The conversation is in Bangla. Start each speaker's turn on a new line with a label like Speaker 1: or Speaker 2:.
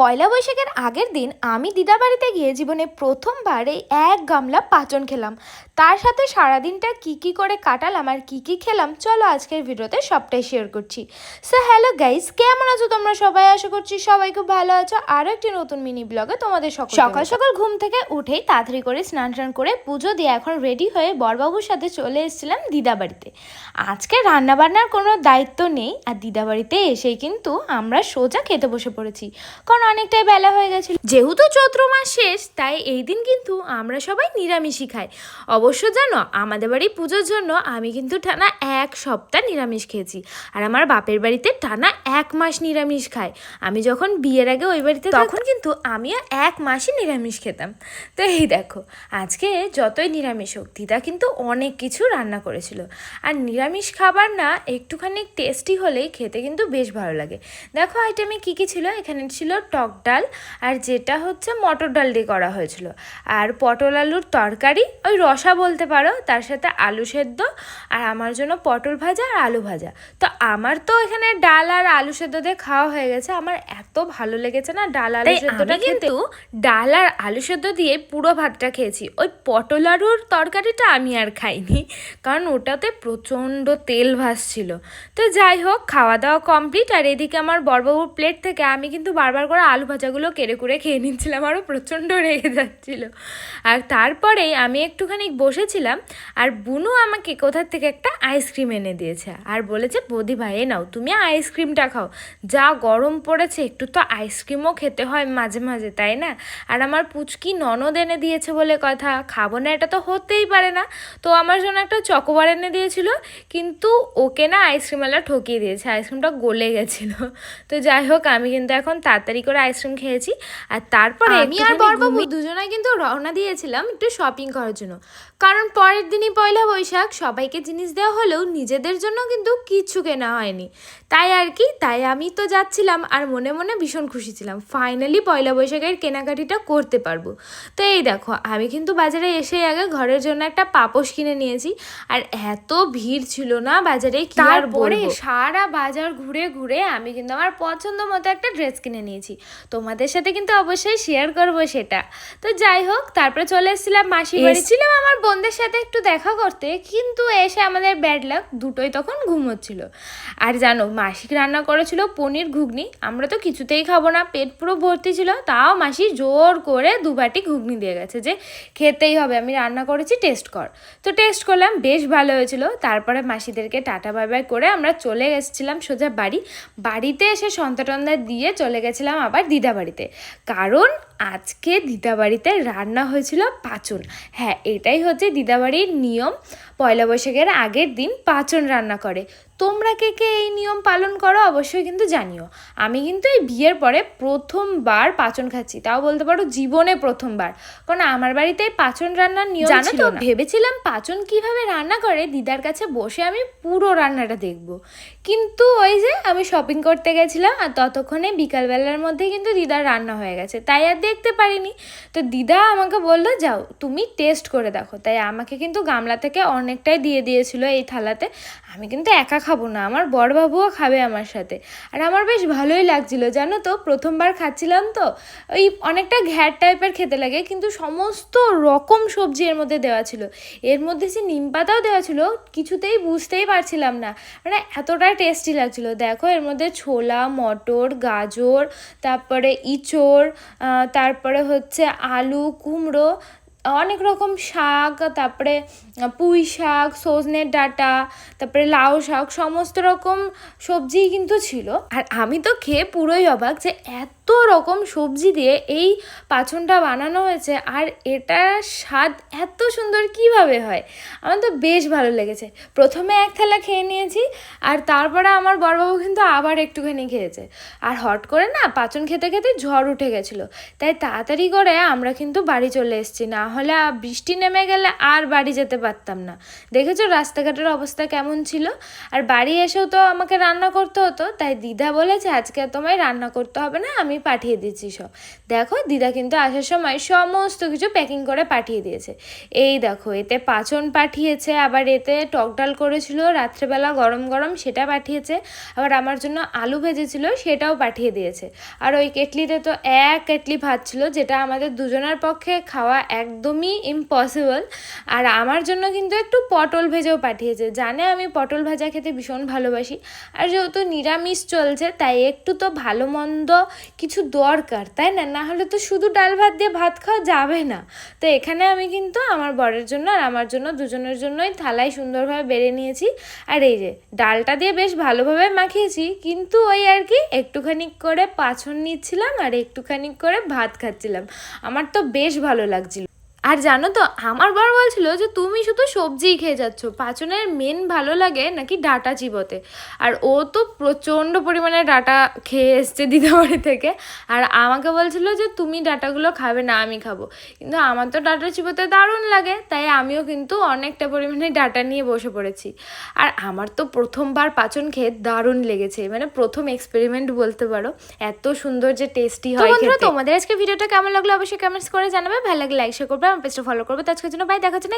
Speaker 1: পয়লা বৈশাখের আগের দিন আমি দিদা বাড়িতে গিয়ে জীবনে প্রথমবার এই এক গামলা পাচন খেলাম। তার সাথে সারাদিনটা কি কি করে কাটালাম আর কি কি খেলাম চলো আজকের ভিডিওতে সবটাই শেয়ার করছি। সো হ্যালো গাইস কেমন আছো তোমরা সবাই? আশা করছি সবাই খুব ভালো আছো। আরও একটি নতুন মিনি ব্লগে তোমাদের সকল সকাল সকাল ঘুম থেকে উঠেই তাড়াতাড়ি করে স্নান টান করে পুজো দিয়ে এখন রেডি হয়ে বরবাবুর সাথে চলে এসেছিলাম দিদা বাড়িতে। আজকে রান্নাবান্নার কোনো দায়িত্ব নেই আর দিদা বাড়িতে এসেই কিন্তু আমরা সোজা খেতে বসে পড়েছি। কারণ অনেকটাই বেলা হয়ে গেছিল। যেহেতু চৈত্র মাস শেষ, তাই এই দিন কিন্তু আমরা সবাই নিরামিষই খাই। অবশ্য জানো, আমাদের বাড়ি পুজোর জন্য আমি কিন্তু টানা এক সপ্তাহ নিরামিষ খেয়েছি। আর আমার বাপের বাড়িতে টানা এক মাস নিরামিষ খাই আমি যখন বিয়ের আগে ওই বাড়িতে তখন কিন্তু আমিও এক মাসই নিরামিষ খেতাম। তো এই দেখো, আজকে যতই নিরামিষ হোক, দিদা কিন্তু অনেক কিছু রান্না করেছিল। আর নিরামিষ খাবার না, একটুখানি টেস্টি হলেই খেতে কিন্তু বেশ ভালো লাগে। দেখো আইটেমে কী কী ছিল? এখানে ছিল টক ডাল আর যেটা হচ্ছে মটর ডাল দিয়ে করা হয়েছিল। আর পটল আলুর তরকারি ওই রসা বলতে পারো তার সাথে আলু সেদ্ধ আর আমার জন্য পটল ভাজা আর আলু ভাজা। তো আমার তো এখানে ডাল আর আলু সেদ্ধ দিয়ে খাওয়া হয়ে গেছে। আমার এত ভালো লেগেছে না ডাল আলু সেদ্ধটা কিন্তু ডাল আর আলু সেদ্ধ দিয়ে পুরো ভাতটা খেয়েছি। ওই পটল আলুর তরকারিটা আমি আর খাইনি কারণ ওটাতে প্রচণ্ড তেল ভাসছিল। তো যাই হোক খাওয়া দাওয়া কমপ্লিট আর এদিকে আমার বড়বাবুর প্লেট থেকে আমি কিন্তু বারবার করে আলু ভাজাগুলো কেড়ে কুড়ে খেয়ে নিচ্ছিলাম আরও প্রচণ্ড রেগে যাচ্ছিল। আর তারপরেই আমি একটুখানি বসেছিলাম, আর বুনু আমাকে কোথার থেকে একটা আইসক্রিম এনে দিয়েছে। আর বলেছে, বৌদি ভাই নাও, তুমি আইসক্রিমটা খাও। যা গরম পড়েছে, একটু তো আইসক্রিমও খেতে হয় মাঝে মাঝে, তাই না? আর আমার পুচকি ননদ এনে দিয়েছে বলে কথা। খাব না, এটা তো হতেই পারে না। তো আমার জন্য একটা চকোবার এনে দিয়েছিল, কিন্তু ওকে না আইসক্রিমওয়ালা ঠকিয়ে দিয়েছে, আইসক্রিমটা গলে গেছিল। তো যাই হোক, আমি কিন্তু এখন তাড়াতাড়ি করে আইসক্রিম খেয়েছি। আর তারপরে আমি আর বরবাবু দুজনাই কিন্তু রওনা দিয়েছিলাম একটু শপিং করার জন্য। কারণ পরের দিনই পয়লা বৈশাখ সবাইকে জিনিস দেওয়া হলেও নিজেদের জন্য কিন্তু কিচ্ছু কেনা হয়নি। তাই আর কি তাই আমি তো যাচ্ছিলাম আর মনে মনে ভীষণ খুশি ছিলাম ফাইনালি পয়লা বৈশাখের কেনাকাটিটা করতে পারব। তো এই দেখো আমি কিন্তু বাজারে এসে আগে ঘরের জন্য একটা পাপোশ কিনে নিয়েছি আর এত ভিড় ছিল না বাজারে কি আর পরে সারা বাজার ঘুরে ঘুরে আমি কিন্তু আমার পছন্দ মতো একটা ড্রেস কিনে নিয়েছি। তোমাদের সাথে কিন্তু অবশ্যই শেয়ার করব সেটা। তো যাই হোক তারপরে চলে এসেছিলাম মাসি বাড়ি। ছিলাম আমার বোনদের সাথে একটু দেখা করতে কিন্তু এসে আমাদের ব্যাড লাক দুটোই তখন ঘুমোচ্ছিল আর জানো মাসিক রান্না করেছিল পনির ঘুগনি। আমরা তো কিছুতেই খাব না পেট পুরো ভর্তি ছিল তাও মাসি জোর করে দু বাটি ঘুগনি দিয়ে গেছে যে খেতেই হবে আমি রান্না করেছি টেস্ট কর। তো টেস্ট করলাম বেশ ভালো হয়েছিল। তারপরে মাসিদেরকে টাটা বাই বাই করে আমরা চলে গেছিলাম সোজা বাড়ি। বাড়িতে এসে সন্তাটন্দা দিয়ে চলে গেছিলাম আবার দিদা বাড়িতে কারণ আজকে দিদাবাড়িতে রান্না হয়েছিল পাচন। হ্যাঁ এটাই হচ্ছে দিদাবাড়ির নিয়ম। পয়লা বৈশাখের আগের দিন পাচন রান্না করে। তোমরা কে কে এই নিয়ম পালন করো অবশ্যই কিন্তু জানিও। আমি কিন্তু এই বিয়ের পরে প্রথমবার পাচন খাচ্ছি। তাও বলতে পারো জীবনে প্রথমবার। কারণ আমার বাড়িতে এই পাচন রান্নার নিয়ম জানো তো ভেবেছিলাম পাচন কীভাবে রান্না করে দিদার কাছে বসে আমি পুরো রান্নাটা দেখব। কিন্তু ওই যে আমি শপিং করতে গেছিলাম আর ততক্ষণে বিকালবেলার মধ্যে কিন্তু দিদার রান্না হয়ে গেছে। তাই আর দেখতে পারিনি। তো দিদা আমাকে বলল, যাও, তুমি টেস্ট করে দেখো। তাই আমাকে কিন্তু গামলা থেকে অনেকটাই দিয়ে দিয়েছিল এই থালাতে। আমি কিন্তু একা খাব না, আমার বড়বাবুও খাবে আমার সাথে। আর আমার বেশ ভালোই লাগছিল, জানো তো? প্রথমবার খাচ্ছিলাম তো, ওই অনেকটা ঘ্যাট টাইপের খেতে লাগে, কিন্তু সমস্ত রকম সবজি এর মধ্যে দেওয়া ছিল। এর মধ্যে যে নিম পাতাও দেওয়া ছিল, কিছুতেই বুঝতেই পারছিলাম না। মানে এতটা টেস্টি লাগছিল। দেখো, এর মধ্যে ছোলা, মটর, গাজর, তারপরে ইঁচড় তারপরে হচ্ছে আলু, কুমড়ো, অনেক রকম শাক, তারপরে পুঁই শাক সজনের ডাটা, তারপরে লাউ শাক, সমস্ত রকম সবজিই কিন্তু ছিল। আর আমি তো খেয়ে পুরোই অবাক যে এত রকম সবজি দিয়ে এই পাচনটা বানানো হয়েছে আর এটার স্বাদ এত সুন্দর কীভাবে হয়? আমার তো বেশ ভালো লেগেছে। প্রথমে এক থালা খেয়ে নিয়েছি আর তারপরে আমার বড়বাবু কিন্তু আবার একটুখানি খেয়েছে। আর হট করে না পাচন খেতে খেতে ঝড় উঠে গেছিল। তাই তাড়াতাড়ি করে আমরা কিন্তু বাড়ি চলে এসেছি। না হলে বৃষ্টি নেমে গেলে আর বাড়ি যেতে পারতাম না। দেখেছ রাস্তাঘাটের অবস্থা কেমন ছিল? আর বাড়ি এসেও তো আমাকে রান্না করতে হতো। তাই দিদা বলেছে, আজকে তোমায় রান্না করতে হবে না, আমি আমি পাঠিয়ে দিচ্ছি সব। দেখো, দিদা কিন্তু আসার সময় সমস্ত কিছু প্যাকিং করে পাঠিয়ে দিয়েছে। এই দেখো, এতে পাচন পাঠিয়েছে, আবার এতে টক ডাল করেছিল, রাত্রেবেলা গরম গরম সেটা পাঠিয়েছে, আবার আমার জন্য আলু ভেজেছিল, সেটাও পাঠিয়ে দিয়েছে। আর ওই কেটলিতে তো এক কেটলি ভাত ছিল, যেটা আমাদের দুজনের পক্ষে খাওয়া একদমই ইম্পসিবল আর আমার জন্য কিন্তু একটু পটল ভেজেও পাঠিয়েছে। জানে আমি পটল ভাজা খেতে ভীষণ ভালোবাসি, আর যেহেতু নিরামিষ চলছে, তাই একটু তো ভালো মন্দ কিছু দরকার, তাই না? না হলে তো শুধু ডাল ভাত দিয়ে ভাত খাওয়া যাবে না। তো এখানে আমি কিন্তু আমার বরের জন্য আর আমার জন্য দুজনের জন্যই থালায় সুন্দরভাবে বেড়ে নিয়েছি। আর এই যে ডালটা দিয়ে বেশ ভালোভাবে মাখিয়েছি, কিন্তু ওই আর কি একটুখানি করে পাছন নিচ্ছিলাম আর একটুখানি করে ভাত খাচ্ছিলাম। আমার তো বেশ ভালো লাগছিল। আর জানো তো আমার বর বলছিল যে তুমি শুধু সবজিই খেয়ে যাচ্ছ পাচনের মেন ভালো লাগে নাকি ডাটা চিবোতে? আর ও তো প্রচণ্ড পরিমাণে ডাটা খেয়ে এসছে দিদাবাড়ি থেকে আর আমাকে বলছিল যে তুমি ডাটাগুলো খাবে না আমি খাব। কিন্তু আমার তো ডাটা চিবোতে দারুণ লাগে তাই আমিও কিন্তু অনেকটা পরিমাণে ডাটা নিয়ে বসে পড়েছি। আর আমার তো প্রথমবার পাচন খেয়ে দারুণ লেগেছে মানে প্রথম এক্সপেরিমেন্ট বলতে পারো এত সুন্দর যে টেস্টি হয় তোমাদের আজকে ভিডিওটা কেমন লাগল অবশ্যই কমেন্টস করে জানাবে ভালো লাগলে লাইক শেয়ার করবে আমার পেজটা ফলো করবে। তো আজকের জন্য বাই দেখা হচ্ছে